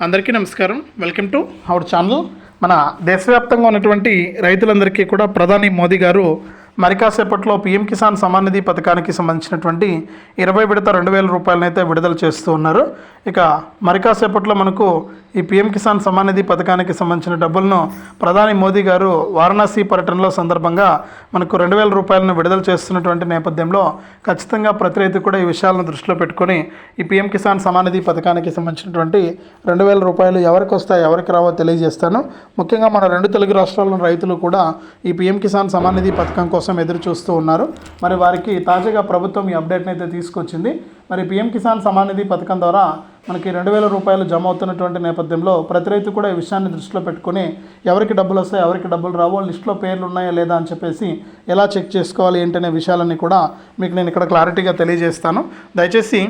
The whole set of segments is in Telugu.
అందరికీ నమస్కారం. Welcome to our channel. మన దేశవ్యాప్తంగా ఉన్నటువంటి రైతులందరికీ కూడా ప్రధాని మోదీ గారు మరి కాసేపట్లో పీఎం కిసాన్ సమాన్ నిధి పథకానికి సంబంధించినటువంటి ఇరవై విడత రెండు వేల రూపాయలనైతే విడుదల చేస్తూ ఉన్నారు. ఇక మరికాసేపట్లో మనకు ఈ పీఎం కిసాన్ సమాన్ నిధి పథకానికి సంబంధించిన డబ్బులను ప్రధాని మోదీ గారు వారణాసి పర్యటనలో సందర్భంగా మనకు రెండు వేల రూపాయలను విడుదల చేస్తున్నటువంటి నేపథ్యంలో ఖచ్చితంగా ప్రతి రైతు కూడా ఈ విషయాలను దృష్టిలో పెట్టుకొని ఈ పీఎం కిసాన్ సమాన్ నిధి పథకానికి సంబంధించినటువంటి రెండు వేల రూపాయలు ఎవరికి వస్తాయి ఎవరికి రావో తెలియజేస్తాను. ముఖ్యంగా మన రెండు తెలుగు రాష్ట్రాల్లోని రైతులు కూడా ఈ పీఎం కిసాన్ సమాన్ నిధి పథకం కోసం ఎదురు చూస్తూ ఉన్నారు. మరి వారికి తాజాగా ప్రభుత్వం ఈ అప్డేట్ని అయితే తీసుకొచ్చింది. మరి పీఎం కిసాన్ సమాన్ నిధి పథకం ద్వారా మనకి రెండు వేల రూపాయలు జమ అవుతున్నటువంటి నేపథ్యంలో ప్రతి రైతు కూడా ఈ విషయాన్ని దృష్టిలో పెట్టుకొని ఎవరికి డబ్బులు వస్తాయి ఎవరికి డబ్బులు రావో లిస్ట్లో పేర్లు ఉన్నాయా లేదా అని చెప్పేసి ఎలా చెక్ చేసుకోవాలి ఏంటనే విషయాలన్నీ కూడా మీకు నేను ఇక్కడ క్లారిటీగా తెలియజేస్తాను. దయచేసి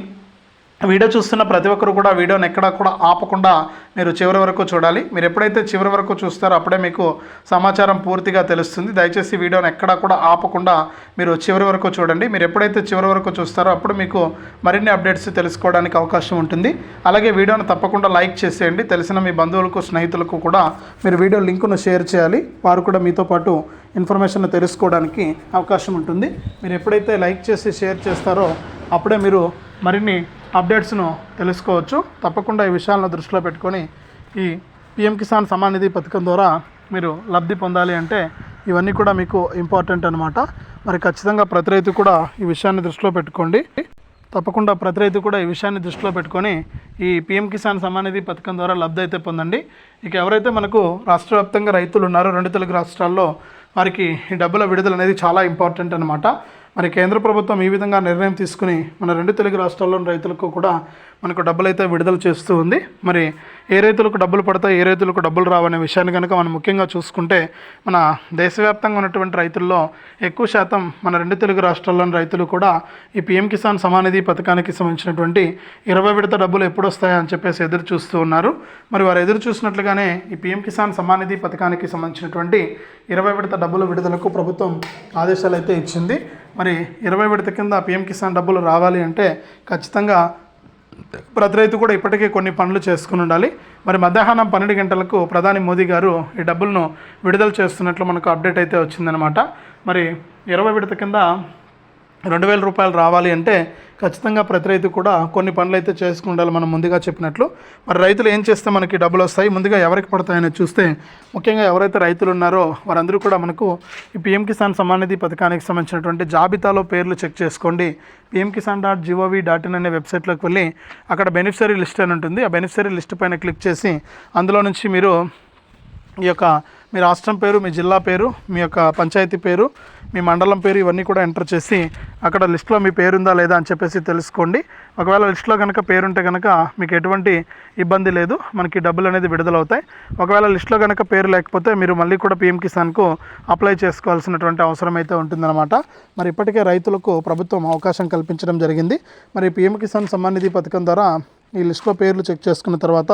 వీడియో చూస్తున్న ప్రతి ఒక్కరు కూడా వీడియోని ఎక్కడా కూడా ఆపకుండా మీరు చివరి వరకు చూడాలి. మీరు ఎప్పుడైతే చివరి వరకు చూస్తారో అప్పుడే మీకు సమాచారం పూర్తిగా తెలుస్తుంది. దయచేసి వీడియోని ఎక్కడా కూడా ఆపకుండా మీరు చివరి వరకు చూడండి. మీరు ఎప్పుడైతే చివరి వరకు చూస్తారో అప్పుడు మీకు మరిన్ని అప్డేట్స్ తెలుసుకోవడానికి అవకాశం ఉంటుంది. అలాగే వీడియోని తప్పకుండా లైక్ చేసేయండి. తెలిసిన మీ బంధువులకు స్నేహితులకు కూడా మీరు వీడియో లింకును షేర్ చేయాలి. వారు కూడా మీతో పాటు ఇన్ఫర్మేషన్ తెలుసుకోవడానికి అవకాశం ఉంటుంది. మీరు ఎప్పుడైతే లైక్ చేసి షేర్ చేస్తారో అప్పుడే మీరు మరిన్ని అప్డేట్స్ను తెలుసుకోవచ్చు. తప్పకుండా ఈ విషయాలను దృష్టిలో పెట్టుకొని ఈ పిఎం కిసాన్ సమాన్ నిధి పథకం ద్వారా మీరు లబ్ధి పొందాలి అంటే ఇవన్నీ కూడా మీకు ఇంపార్టెంట్ అనమాట మరి ఖచ్చితంగా ప్రతి రైతు కూడా ఈ విషయాన్ని దృష్టిలో పెట్టుకోండి. తప్పకుండా ప్రతి రైతు కూడా ఈ విషయాన్ని దృష్టిలో పెట్టుకొని ఈ పిఎం కిసాన్ సమానిధి నిధి పథకం ద్వారా లబ్ధి అయితే పొందండి. ఇక ఎవరైతే మనకు రాష్ట్ర వ్యాప్తంగా రైతులు ఉన్నారో రెండు తెలుగు రాష్ట్రాల్లో వారికి ఈ డబ్బుల విడుదల అనేది చాలా ఇంపార్టెంట్ అనమాట మరి కేంద్ర ప్రభుత్వం ఈ విధంగా నిర్ణయం తీసుకుని మన రెండు తెలుగు రాష్ట్రాల్లోని రైతులకు కూడా మనకు డబ్బులు అయితే విడుదల చేస్తూ ఉంది. మరి ఏ రైతులకు డబ్బులు పడతాయి ఏ రైతులకు డబ్బులు రావనే విషయాన్ని కనుక మనం ముఖ్యంగా చూసుకుంటే మన దేశవ్యాప్తంగా ఉన్నటువంటి రైతుల్లో ఎక్కువ శాతం మన రెండు తెలుగు రాష్ట్రాల్లోని రైతులు కూడా ఈ పిఎం కిసాన్ సమానిధి పథకానికి సంబంధించినటువంటి ఇరవై విడత డబ్బులు ఎప్పుడు వస్తాయా అని చెప్పేసి ఎదురు చూస్తూ ఉన్నారు. మరి వారు ఎదురు చూసినట్లుగానే ఈ పీఎం కిసాన్ సమానిధి పథకానికి సంబంధించినటువంటి ఇరవై విడత డబ్బుల విడుదలకు ప్రభుత్వం ఆదేశాలు అయితే ఇచ్చింది. మరి ఇరవై విడత కింద పిఎం కిసాన్ డబ్బులు రావాలి అంటే ఖచ్చితంగా ప్రతి రైతు కూడా ఇప్పటికే కొన్ని పనులు చేసుకుని ఉండాలి. మరి మధ్యాహ్నం పన్నెండు గంటలకు ప్రధాని మోదీ గారు ఈ డబ్బులను విడుదల చేస్తున్నట్లు మనకు అప్డేట్ అయితే వచ్చిందనమాట మరి ఇరవై విడత కింద రెండు వేల రూపాయలు రావాలి అంటే ఖచ్చితంగా ప్రతి రైతు కూడా కొన్ని పనులు అయితే చేసుకుండాలి మనం ముందుగా చెప్పినట్లు. మరి రైతులు ఏం చేస్తే మనకి డబ్బులు వస్తాయి? ముందుగా ఎవరికి పడతాయని చూస్తే ముఖ్యంగా ఎవరైతే రైతులు ఉన్నారో వారందరూ కూడా మనకు ఈ పిఎం కిసాన్ సమ్మాన్ నిధి పథకానికి సంబంధించినటువంటి జాబితాలో పేర్లు చెక్ చేసుకోండి. PM Kisan dot GOV dot in అనే వెబ్సైట్లోకి వెళ్ళి అక్కడ బెనిఫిషరీ లిస్ట్ అని ఉంటుంది. ఆ బెనిఫిషరీ లిస్ట్ పైన క్లిక్ చేసి అందులో నుంచి మీరు ఈ యొక్క మీ రాష్ట్రం పేరు మీ జిల్లా పేరు మీ యొక్క పంచాయతీ పేరు మీ మండలం పేరు ఇవన్నీ కూడా ఎంటర్ చేసి అక్కడ లిస్ట్లో మీ పేరు ఉందా లేదా అని చెప్పేసి తెలుసుకోండి. ఒకవేళ లిస్ట్లో కనుక పేరుంటే కనుక మీకు ఎటువంటి ఇబ్బంది లేదు. మనకి డబ్బులు అనేది విడుదలవుతాయి. ఒకవేళ లిస్ట్లో కనుక పేరు లేకపోతే మీరు మళ్ళీ కూడా పిఎం కిసాన్కు అప్లై చేసుకోవాల్సినటువంటి అవసరం అయితే ఉంటుందన్నమాట. మరి ఇప్పటికే రైతులకు ప్రభుత్వం అవకాశం కల్పించడం జరిగింది. మరి పిఎం కిసాన్ సమ్మాన్ నిధి పథకం ద్వారా ఈ లిస్ట్లో పేర్లు చెక్ చేసుకున్న తర్వాత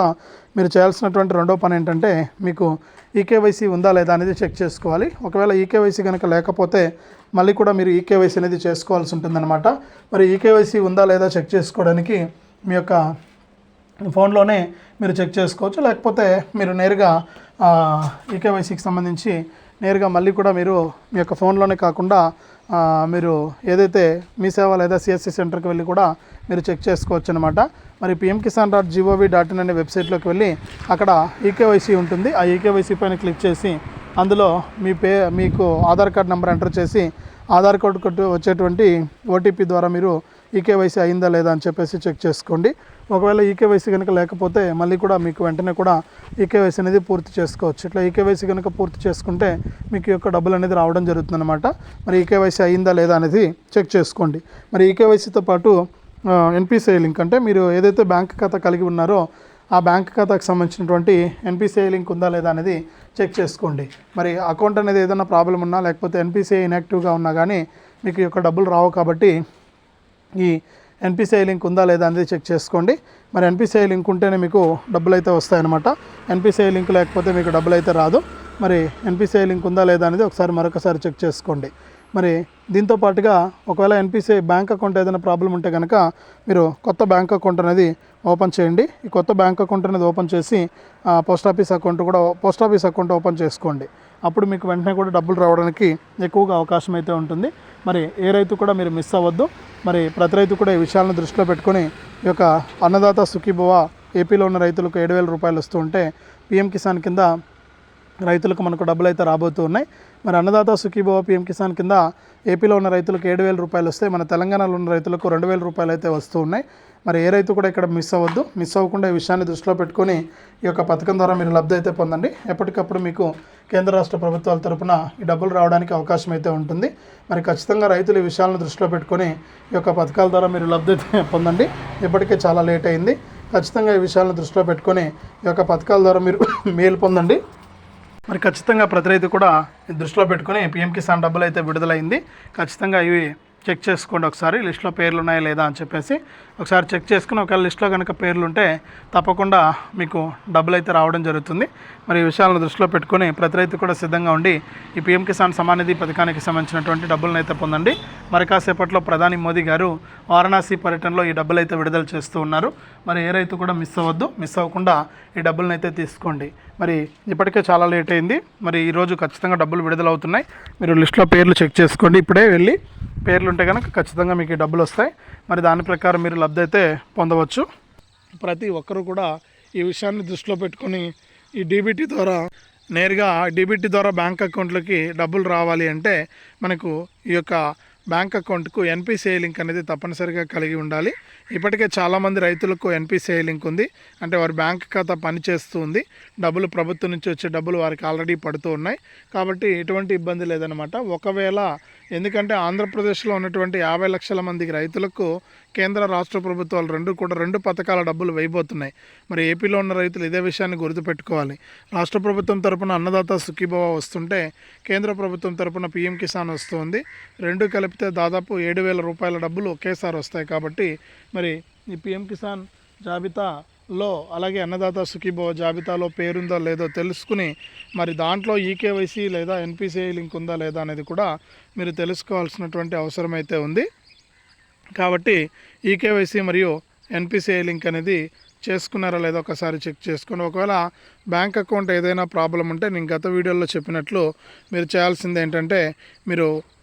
మీరు చేయాల్సినటువంటి రెండో పని ఏంటంటే మీకు ఈకేవైసీ ఉందా లేదా అనేది చెక్ చేసుకోవాలి. ఒకవేళ ఈకేవైసీ కనుక లేకపోతే మళ్ళీ కూడా మీరు ఈకేవైసీ అనేది చేసుకోవాల్సి ఉంటుందన్నమాట. మరి ఈకేవైసీ ఉందా లేదా చెక్ చేసుకోవడానికి మీ యొక్క ఫోన్లోనే మీరు చెక్ చేసుకోవచ్చు. లేకపోతే మీరు నేరుగా ఈకేవైసీకి సంబంధించి నేరుగా మళ్ళీ కూడా మీరు మీ యొక్క ఫోన్లోనే కాకుండా మీరు ఏదైతే మీ సేవ లేదా సిఎస్సి సెంటర్కి వెళ్ళి కూడా మీరు చెక్ చేసుకోవచ్చు అనమాట మరి PM Kisan dot GOV dot in అనే వెబ్సైట్లోకి వెళ్ళి అక్కడ ఈకేవైసీ ఉంటుంది. ఆ ఈకేవైసీ పైన క్లిక్ చేసి అందులో మీ పే మీకు ఆధార్ కార్డ్ నెంబర్ ఎంటర్ చేసి ఆధార్ కార్డు కొట్టు వచ్చేటువంటి ఓటీపీ ద్వారా మీరు ఈకేవైసీ అయిందా లేదా అని చెప్పేసి చెక్ చేసుకోండి. ఒకవేళ ఈకేవైసీ కనుక లేకపోతే మళ్ళీ కూడా మీకు వెంటనే కూడా ఈకేవైసీ అనేది పూర్తి చేసుకోవచ్చు. ఇట్లా ఈకేవైసీ కనుక పూర్తి చేసుకుంటే మీకు యొక్క డబ్బులు అనేది రావడం జరుగుతుందన్నమాట. మరి ఈకేవైసీ అయిందా లేదా అనేది చెక్ చేసుకోండి. మరి ఈకేవైసీతో పాటు ఎన్పిసిఐ లింక్ అంటే మీరు ఏదైతే బ్యాంక్ ఖాతా కలిగి ఉన్నారో ఆ బ్యాంక్ ఖాతాకు సంబంధించినటువంటి ఎన్పిసిఐ లింక్ ఉందా లేదా అనేది చెక్ చేసుకోండి. మరి అకౌంట్ అనేది ఏదైనా ప్రాబ్లం ఉన్నా లేకపోతే ఎన్పిసిఐ ఇన్యాక్టివ్గా ఉన్నా కానీ మీకు యొక్క డబ్బులు రావు కాబట్టి ఈ ఎన్పిసిఐ లింక్ ఉందా లేదా అనేది చెక్ చేసుకోండి. మరి ఎన్పిసిఐ లింక్ ఉంటేనే మీకు డబ్బులు అయితే వస్తాయన్నమాట ఎన్పిసిఐ లింక్ లేకపోతే మీకు డబ్బులు అయితే రాదు. మరి ఎన్పిసిఐ లింక్ ఉందా లేదా అనేది ఒకసారి మరొకసారి చెక్ చేసుకోండి. మరి దీంతో పాటుగా ఒకవేళ ఎన్పిసిఐ బ్యాంక్ అకౌంట్ ఏదైనా ప్రాబ్లం ఉంటే కనుక మీరు కొత్త బ్యాంక్ అకౌంట్ అనేది ఓపెన్ చేయండి. ఈ కొత్త బ్యాంక్ అకౌంట్ అనేది ఓపెన్ చేసి పోస్ట్ ఆఫీస్ అకౌంట్ కూడా పోస్ట్ ఆఫీస్ అకౌంట్ ఓపెన్ చేసుకోండి. అప్పుడు మీకు వెంటనే కూడా డబ్బులు రావడానికి ఎక్కువగా అవకాశం అయితే ఉంటుంది. మరి ఏ రైతు కూడా మీరు మిస్ అవ్వద్దు. మరి ప్రతి రైతు కూడా ఈ విషయాలను దృష్టిలో పెట్టుకొని ఈ యొక్క అన్నదాత సుఖీభవ ఏపీలో ఉన్న రైతులకు ఏడు వేల రూపాయలు వస్తూ ఉంటే పిఎం కిసాన్ కింద రైతులకు మనకు డబ్బులు అయితే రాబోతూ ఉన్నాయి. మరి అన్నదాత సుఖీభవ పిఎం కిసాన్ కింద ఏపీలో ఉన్న రైతులకు ఏడు వేల రూపాయలు వస్తే మన తెలంగాణలో ఉన్న రైతులకు రెండు వేల రూపాయలు అయితే వస్తూ ఉన్నాయి. మరి ఏ రైతు కూడా ఇక్కడ మిస్ అవ్వద్దు. మిస్ అవ్వకుండా ఈ విషయాన్ని దృష్టిలో పెట్టుకొని ఈ యొక్క పథకం ద్వారా మీరు లబ్ధి అయితే పొందండి. ఎప్పటికప్పుడు మీకు కేంద్ర రాష్ట్ర ప్రభుత్వాల తరపున ఈ డబ్బులు రావడానికి అవకాశం అయితే ఉంటుంది. మరి ఖచ్చితంగా రైతులు ఈ విషయాలను దృష్టిలో పెట్టుకొని ఈ యొక్క పథకాల ద్వారా మీరు లబ్ధి అయితే పొందండి. ఇప్పటికే చాలా లేట్ అయింది. ఖచ్చితంగా ఈ విషయాలను దృష్టిలో పెట్టుకొని ఈ యొక్క పథకాల ద్వారా మీరు మేలు పొందండి. మరి ఖచ్చితంగా ప్రతి రైతు కూడా దృష్టిలో పెట్టుకొని పిఎం కిసాన్ డబ్బులు అయితే విడుదలైంది. ఖచ్చితంగా ఇవి చెక్ చేసుకోండి ఒకసారి లిస్ట్లో పేర్లు ఉన్నాయా లేదా అని చెప్పేసి ఒకసారి చెక్ చేసుకుని ఒకవేళ లిస్ట్లో కనుక పేర్లు ఉంటే తప్పకుండా మీకు డబ్బులు అయితే రావడం జరుగుతుంది. మరి ఈ విషయాలను దృష్టిలో పెట్టుకొని ప్రతి రైతు కూడా సిద్ధంగా ఉండి ఈ పిఎం కిసాన్ సమానిధి పథకానికి సంబంధించినటువంటి డబ్బులను అయితే పొందండి. మరి కాసేపట్లో ప్రధాని మోదీ గారు వారణాసి పర్యటనలో ఈ డబ్బులు అయితే విడుదల చేస్తూ ఉన్నారు. మరి ఏ రైతు కూడా మిస్ అవ్వద్దు మిస్ అవ్వకుండా ఈ డబ్బులను అయితే తీసుకోండి. మరి ఇప్పటికే చాలా లేట్ అయింది. మరి ఈరోజు ఖచ్చితంగా డబ్బులు విడుదలవుతున్నాయి. మీరు లిస్ట్లో పేర్లు చెక్ చేసుకోండి. ఇప్పుడే వెళ్ళి పేర్లు ఉంటే కనుక ఖచ్చితంగా మీకు డబ్బులు వస్తాయి. మరి దాని ప్రకారం మీరు లబ్ధి అయితే పొందవచ్చు. ప్రతి ఒక్కరూ కూడా ఈ విషయాన్ని దృష్టిలో పెట్టుకొని ఈ డీబీటీ ద్వారా నేరుగా డీబీటీ ద్వారా బ్యాంక్ అకౌంట్లోకి డబ్బులు రావాలి అంటే మనకు ఈ యొక్క బ్యాంక్ అకౌంట్కు ఎన్పిసిఐ లింక్ అనేది తప్పనిసరిగా కలిగి ఉండాలి. ఇప్పటికే చాలామంది రైతులకు ఎన్పిసిఐ లింక్ ఉంది. అంటే వారి బ్యాంక్ ఖాతా పనిచేస్తూ ఉంది. డబ్బులు ప్రభుత్వం నుంచి వచ్చే డబ్బులు వారికి ఆల్రెడీ పడుతూ ఉన్నాయి. కాబట్టి ఎటువంటి ఇబ్బంది లేదనమాట ఒకవేళ ఎందుకంటే ఆంధ్రప్రదేశ్లో ఉన్నటువంటి యాభై లక్షల మందికి రైతులకు కేంద్ర రాష్ట్ర ప్రభుత్వాలు రెండు కూడా రెండు పథకాల డబ్బులు వేయబోతున్నాయి. మరి ఏపీలో ఉన్న రైతులు ఇదే విషయాన్ని గుర్తుపెట్టుకోవాలి. రాష్ట్ర ప్రభుత్వం తరపున అన్నదాత సుఖీభవ వస్తుంటే కేంద్ర ప్రభుత్వం తరపున పీఎం కిసాన్ వస్తుంది. రెండు కలిపితే దాదాపు ఏడు వేల రూపాయల డబ్బులు ఒకేసారి వస్తాయి కాబట్టి మరి ఈ పీఎం కిసాన్ జాబితాలో అలాగే అన్నదాత సుఖీభవ జాబితాలో పేరుందో లేదో తెలుసుకుని మరి దాంట్లో ఈకేవైసీ లేదా ఎన్పిసిఐ లింక్ ఉందా లేదా అనేది కూడా మీరు తెలుసుకోవాల్సినటువంటి అవసరం అయితే ఉంది. కాబట్టి ఈకేవైసీ మరియు ఎన్పిసిఐ లింక్ అనేది చేసుకున్నారా లేదా ఒకసారి చెక్ చేసుకోండి ఒకవేళ బ్యాంక్ అకౌంట్ ఏదైనా ప్రాబ్లం ఉంటే నేను గత వీడియోలో చెప్పినట్లు మీరు చేయాల్సింది ఏంటంటే మీరు